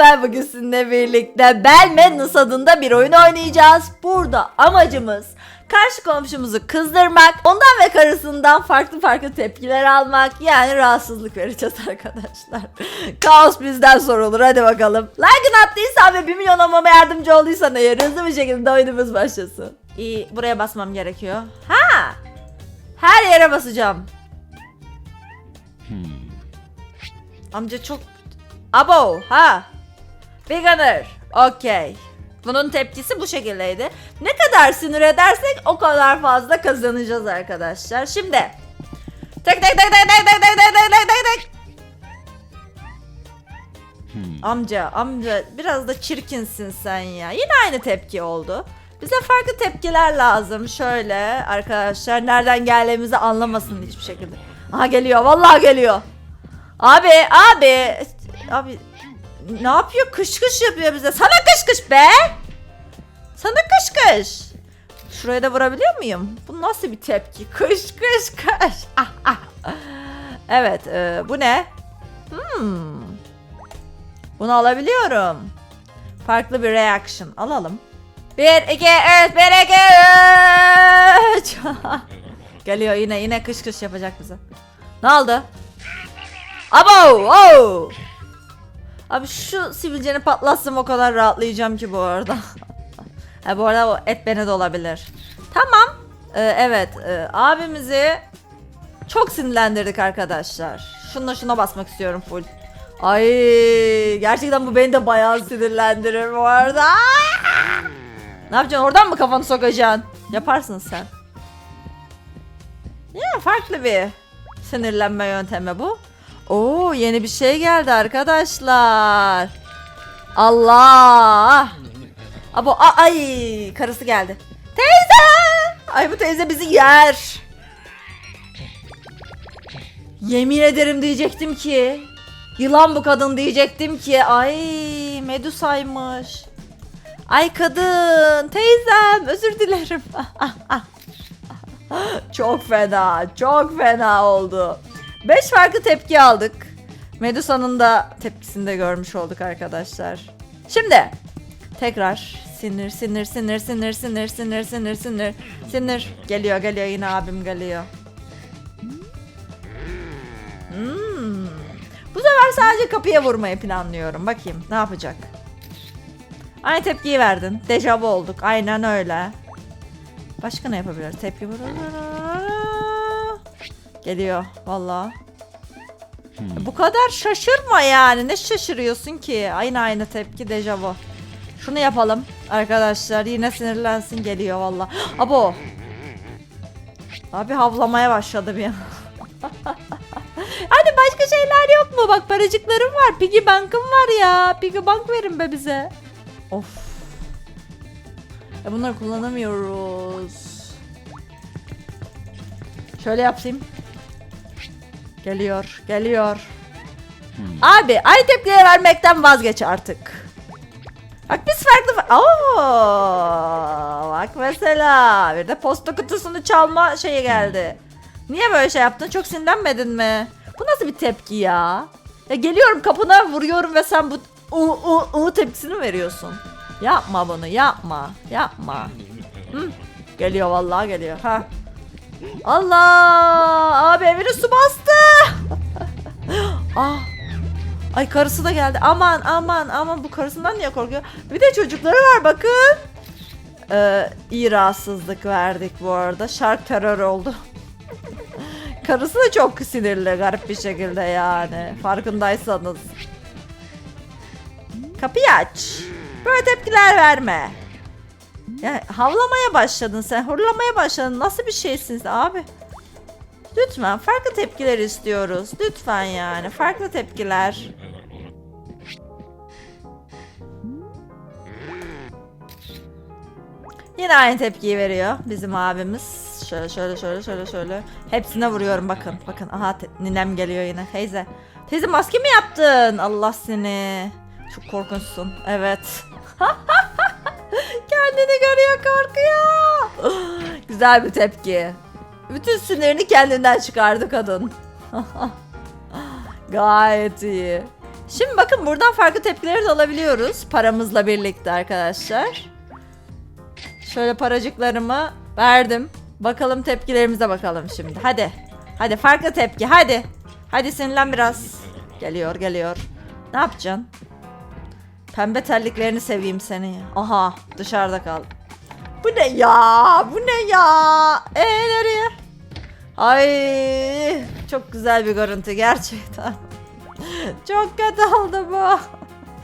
ben bugün sizinle birlikte Bel Madness adında bir oyun oynayacağız. Burada amacımız karşı komşumuzu kızdırmak, ondan ve karısından farklı farklı tepkiler almak, yani rahatsızlık vereceğiz arkadaşlar. Kaos bizden sorulur hadi bakalım. Like'ın attıysan ve 1 milyon olmama yardımcı olduysan eğer hızlı bir şekilde oyunumuz başlasın. İyi buraya basmam gerekiyor. Ha! Her yere basacağım. Amca çok... Abo ha. Beginner. Okey. Bunun tepkisi bu şekildeydi. Ne kadar sinir edersek o kadar fazla kazanacağız arkadaşlar. Şimdi. Tek tek tek tek tek tek tek tek tek tek tek tek. Amca amca biraz da çirkinsin sen ya. Yine aynı tepki oldu. Bize farklı tepkiler lazım. Şöyle arkadaşlar nereden geldiğimizi anlamasın hiçbir şekilde. Aha geliyor vallahi geliyor. Abi abi abi ne yapıyor? Kış kış yapıyor bize. Sana kış kış be! Sana kış kış! Şuraya da vurabiliyor muyum? Bu nasıl bir tepki? Kış kış kış! Ah, ah. evet e, bu ne? Hmm. bunu alabiliyorum. Farklı bir reaction. Alalım. 1 2 3 1 2 3 geliyor yine yine kış kış yapacak bize. Ne oldu? Abo! Oh! Abi şu sivilceni patlatsam o kadar rahatlayacağım ki bu arada. ha, bu arada o et beni de olabilir. Tamam. Ee, evet. e, abimizi çok sinirlendirdik arkadaşlar. Şuna şuna basmak istiyorum full. Ay gerçekten bu beni de bayağı sinirlendirir bu arada. Ne yapacaksın? Oradan mı kafanı sokacaksın? Yaparsın sen. Ya farklı bir sinirlenme yöntemi bu. Oo yeni bir şey geldi arkadaşlar. Allah. Abo a- ay karısı geldi. Teyze! Ay bu teyze bizi yer. Yemin ederim diyecektim ki. Yılan bu kadın diyecektim ki. Ay Medusa'ymış. Ay kadın teyzem özür dilerim. çok fena çok fena oldu. 5 farklı tepki aldık. Medusa'nın da tepkisini de görmüş olduk arkadaşlar. Şimdi tekrar sinir sinir sinir sinir sinir sinir sinir sinir sinir geliyor geliyor yine abim geliyor. Hmm. Bu sefer sadece kapıya vurmayı planlıyorum. Bakayım ne yapacak. Aynı tepkiyi verdin. Dejavu olduk. Aynen öyle. Başka ne yapabilir? Tepki vur. Geliyor valla. Bu kadar şaşırma yani. Ne şaşırıyorsun ki? Aynı aynı tepki dejavu. Şunu yapalım arkadaşlar. Yine sinirlensin geliyor valla. Abo. Abi havlamaya başladı bir an. Hadi başka şeyler yok mu? Bak paracıklarım var. Piggy bank'ım var ya. Piggy bank verin be bize. Of. Ya bunları kullanamıyoruz. Şöyle yapayım. Geliyor, geliyor. Abi aynı tepkileri vermekten vazgeç artık. Bak biz farklı... fa- Oo, bak mesela bir de posta kutusunu çalma şeyi geldi. Niye böyle şey yaptın? Çok sinirlenmedin mi? Bu nasıl bir tepki ya? Ya geliyorum kapına vuruyorum ve sen bu u u u tepkisini veriyorsun. Yapma bunu, yapma, yapma. Hı, geliyor vallahi geliyor. Ha. Allah! Abi evini su bastı. ah. Ay karısı da geldi. Aman aman aman bu karısından niye korkuyor? Bir de çocukları var bakın. Ee, iyi rahatsızlık verdik bu arada. Şark terör oldu. karısı da çok sinirli garip bir şekilde yani. Farkındaysanız. Kapıyı aç. Böyle tepkiler verme. Ya havlamaya başladın sen, hırlamaya başladın. Nasıl bir şeysin sen abi? Lütfen farklı tepkiler istiyoruz. Lütfen yani farklı tepkiler. Yine aynı tepkiyi veriyor bizim abimiz. Şöyle şöyle şöyle şöyle şöyle. Hepsine vuruyorum bakın. Bakın aha ninem geliyor yine. Teyze. Teyze maske mi yaptın? Allah seni. Çok korkunçsun. Evet. Kendini görüyor korkuyor. Güzel bir tepki. Bütün sinirini kendinden çıkardı kadın. Gayet iyi. Şimdi bakın buradan farklı tepkileri de alabiliyoruz. Paramızla birlikte arkadaşlar. Şöyle paracıklarımı verdim. Bakalım tepkilerimize bakalım şimdi. Hadi. Hadi farklı tepki hadi. Hadi sinirlen biraz. Geliyor geliyor. Ne yapacaksın? Pembe terliklerini seveyim seni. Aha dışarıda kal. Bu ne ya? Bu ne ya? Ee nereye? Ay çok güzel bir görüntü gerçekten. çok kötü oldu bu.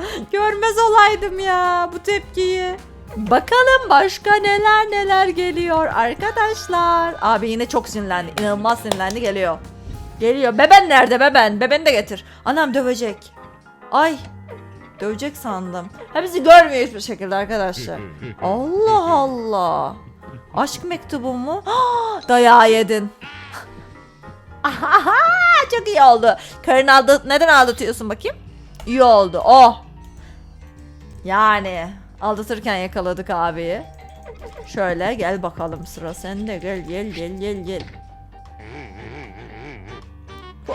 Görmez olaydım ya bu tepkiyi. Bakalım başka neler neler geliyor arkadaşlar. Abi yine çok sinirlendi. İnanılmaz sinirlendi geliyor. Geliyor. Beben nerede beben? Bebeni de getir. Anam dövecek. Ay. Dövecek sandım. Ha bizi görmüyor hiçbir şekilde arkadaşlar. Allah Allah. Aşk mektubu mu? Dayağı yedin. Ahaha, çok iyi oldu. Karın aldı, neden aldatıyorsun bakayım? İyi oldu. Oh. Yani aldatırken yakaladık abiyi. Şöyle gel bakalım sıra sende. Gel gel gel gel gel.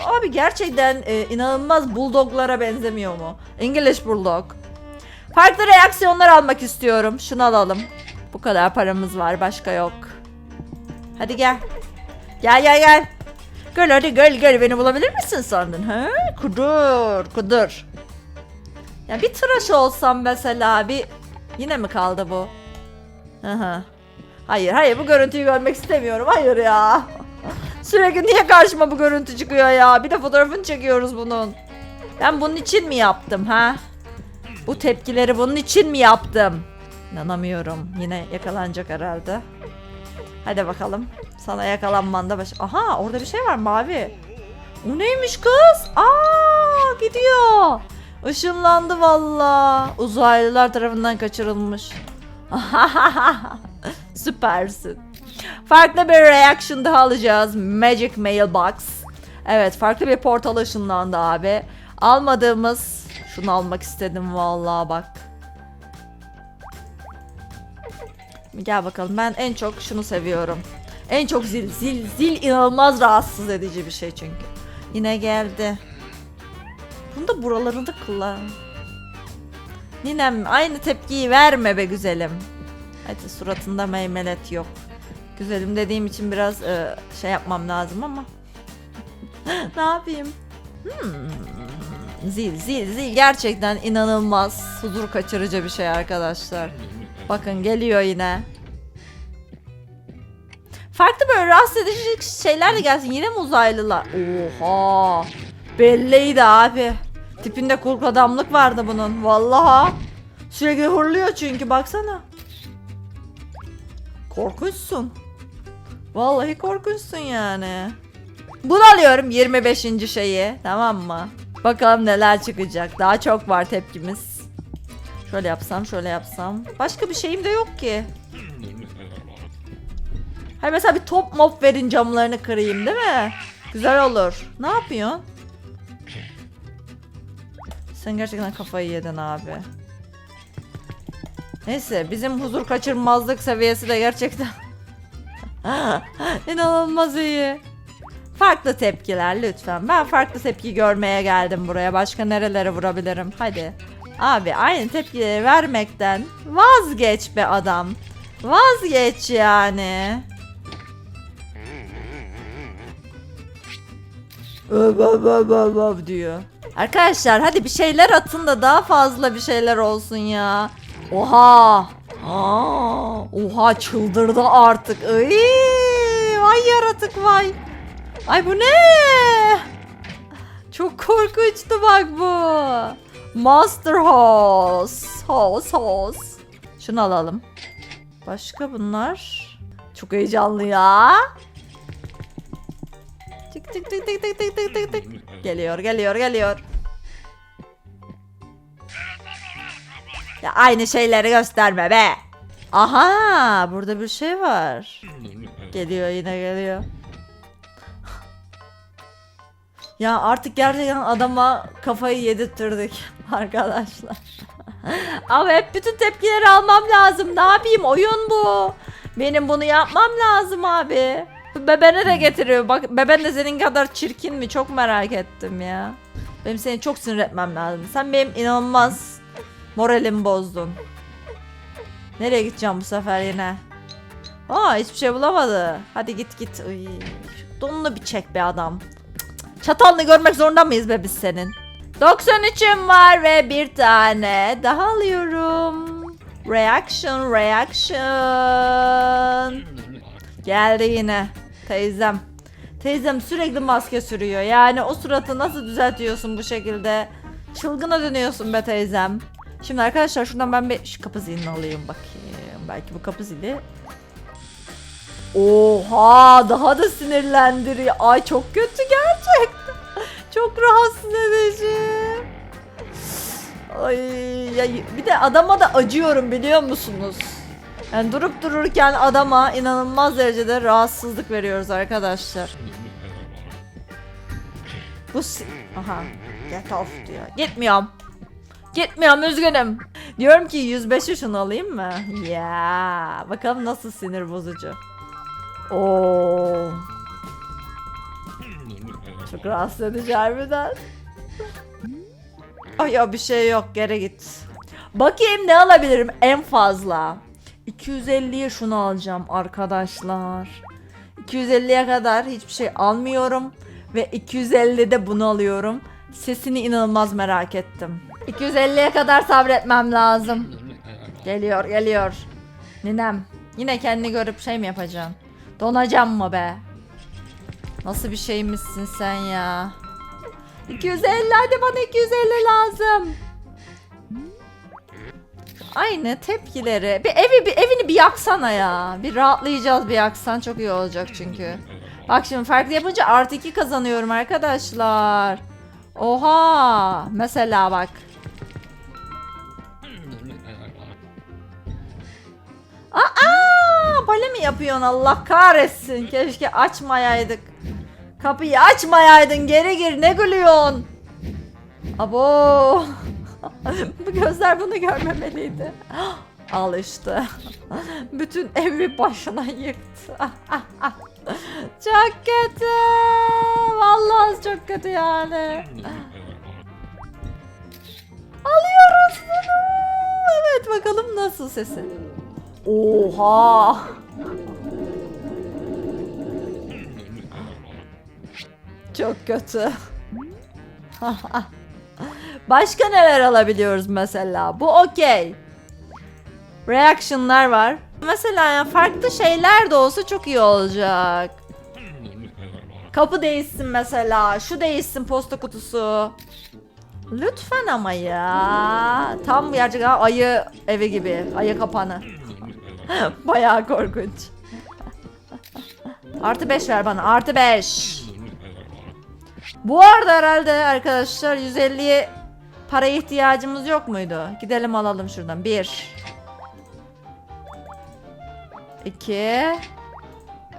Abi gerçekten e, inanılmaz bulldoglara benzemiyor mu? English bulldog. Farklı reaksiyonlar almak istiyorum. Şunu alalım. Bu kadar paramız var başka yok. Hadi gel. Gel gel gel. Gel hadi gel gel beni bulabilir misin sandın ha? Kudur kudur. Ya bir tıraş olsam mesela bir yine mi kaldı bu? Hı. Hayır hayır bu görüntüyü görmek istemiyorum. Hayır ya. Sürekli niye karşıma bu görüntü çıkıyor ya? Bir de fotoğrafını çekiyoruz bunun. Ben bunun için mi yaptım ha? Bu tepkileri bunun için mi yaptım? İnanamıyorum. Yine yakalanacak herhalde. Hadi bakalım. Sana yakalanmanda baş... Aha orada bir şey var mavi. O neymiş kız? Aa gidiyor. Işınlandı valla. Uzaylılar tarafından kaçırılmış. Süpersin. Farklı bir reaction daha alacağız. Magic Mailbox. Evet farklı bir portal ışınlandı abi. Almadığımız şunu almak istedim vallahi bak. Gel bakalım ben en çok şunu seviyorum. En çok zil zil zil inanılmaz rahatsız edici bir şey çünkü. Yine geldi. Bunu da buralarında kullan. Ninem aynı tepkiyi verme be güzelim. Hadi suratında meymelet yok. Güzelim dediğim için biraz e, şey yapmam lazım ama. ne yapayım? Hmm. Zil zil zil gerçekten inanılmaz huzur kaçırıcı bir şey arkadaşlar. Bakın geliyor yine. Farklı böyle rahatsız edici şeyler de gelsin. Yine mi uzaylılar? Oha. Belliydi abi. Tipinde kurt adamlık vardı bunun. Vallahi. Sürekli hırlıyor çünkü baksana. Korkunçsun. Vallahi korkunçsun yani. Bunu alıyorum 25. şeyi. Tamam mı? Bakalım neler çıkacak. Daha çok var tepkimiz. Şöyle yapsam şöyle yapsam. Başka bir şeyim de yok ki. Hayır mesela bir top mop verin camlarını kırayım değil mi? Güzel olur. Ne yapıyorsun? Sen gerçekten kafayı yedin abi. Neyse bizim huzur kaçırmazlık seviyesi de gerçekten inanılmaz iyi. Farklı tepkiler lütfen. Ben farklı tepki görmeye geldim buraya. Başka nerelere vurabilirim? Hadi. Abi aynı tepkileri vermekten vazgeç be adam. Vazgeç yani. Öv öv öv öv diyor. Arkadaşlar hadi bir şeyler atın da daha fazla bir şeyler olsun ya. Oha. Aa, oha çıldırdı artık. Ay, vay yaratık vay. Ay bu ne? Çok korkunçtu bak bu. Master House. House House. Şunu alalım. Başka bunlar. Çok heyecanlı ya. Tık tık tık tık tık tık tık tık. Geliyor geliyor geliyor. Ya aynı şeyleri gösterme be. Aha burada bir şey var. Geliyor yine geliyor. Ya artık gerçekten adama kafayı yedirttirdik arkadaşlar. Ama hep bütün tepkileri almam lazım. Ne yapayım? Oyun bu. Benim bunu yapmam lazım abi. Bebene de getiriyor. Bak beben de senin kadar çirkin mi? Çok merak ettim ya. Benim seni çok sinir etmem lazım. Sen benim inanılmaz moralimi bozdun. Nereye gideceğim bu sefer yine? Aa hiçbir şey bulamadı. Hadi git git. Uy, donunu bir çek be adam. Çatalını görmek zorunda mıyız be biz senin? 93'üm var ve bir tane daha alıyorum. Reaction, reaction. Geldi yine. Teyzem. Teyzem sürekli maske sürüyor. Yani o suratı nasıl düzeltiyorsun bu şekilde? Çılgına dönüyorsun be teyzem. Şimdi arkadaşlar şuradan ben bir şu kapı zilini alayım bakayım. Belki bu kapı zili. Oha daha da sinirlendiriyor. Ay çok kötü gerçekten. Çok rahatsız edici. Ay ya bir de adama da acıyorum biliyor musunuz? Yani durup dururken adama inanılmaz derecede rahatsızlık veriyoruz arkadaşlar. Bu si- Aha. Get off diyor. Gitmiyorum. Gitmiyorum üzgünüm. Diyorum ki 105'i şunu alayım mı? Ya, bakalım nasıl sinir bozucu. Oo. Çok rahatsız edici harbiden. Ay ya bir şey yok geri git. Bakayım ne alabilirim en fazla. 250'ye şunu alacağım arkadaşlar. 250'ye kadar hiçbir şey almıyorum. Ve 250'de bunu alıyorum. Sesini inanılmaz merak ettim. 250'ye kadar sabretmem lazım. Geliyor geliyor. Ninem yine kendini görüp şey mi yapacaksın? Donacağım mı be? Nasıl bir şeymişsin sen ya? 250 hadi bana 250 lazım. Aynı tepkileri. Bir evi bir evini bir yaksana ya. Bir rahatlayacağız bir yaksan çok iyi olacak çünkü. Bak şimdi farklı yapınca artı 2 kazanıyorum arkadaşlar. Oha! Mesela bak. Aa! Bale mi yapıyorsun Allah kahretsin. Keşke açmayaydık. Kapıyı açmayaydın geri gir ne gülüyorsun? Abo. Bu gözler bunu görmemeliydi. Al işte. Bütün evi başına yıktı. çok kötü. Vallahi çok kötü yani. Alıyoruz bunu. Evet bakalım nasıl sesi. Oha. Çok kötü. Başka neler alabiliyoruz mesela? Bu okey. Reaction'lar var. Mesela yani farklı şeyler de olsa çok iyi olacak. Kapı değişsin mesela. Şu değişsin posta kutusu. Lütfen ama ya. Tam gerçekten ayı evi gibi. Ayı kapanı. Bayağı korkunç. Artı 5 ver bana. Artı 5. Bu arada herhalde arkadaşlar 150'ye para ihtiyacımız yok muydu? Gidelim alalım şuradan. 1 2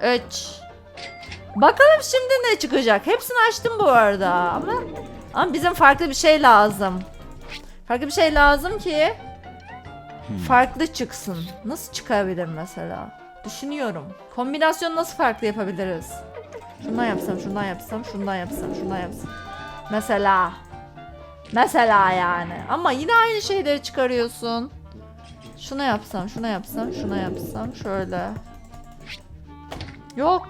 3 Bakalım şimdi ne çıkacak. Hepsini açtım bu arada ama ama bizim farklı bir şey lazım. Farklı bir şey lazım ki farklı çıksın. Nasıl çıkabilir mesela? Düşünüyorum. Kombinasyon nasıl farklı yapabiliriz? Şundan yapsam, şundan yapsam, şundan yapsam, şundan yapsam. Mesela. Mesela yani. Ama yine aynı şeyleri çıkarıyorsun. Şuna yapsam, şuna yapsam, şuna yapsam. Şöyle. Yok.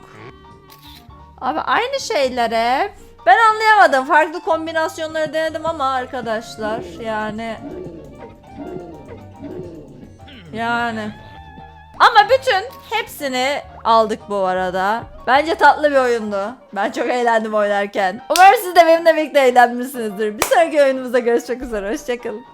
Abi aynı şeyler hep. Ben anlayamadım. Farklı kombinasyonları denedim ama arkadaşlar yani yani ama bütün hepsini aldık bu arada. Bence tatlı bir oyundu. Ben çok eğlendim oynarken. Umarım siz de benimle birlikte eğlenmişsinizdir. Bir sonraki oyunumuzda görüşmek üzere. Hoşçakalın.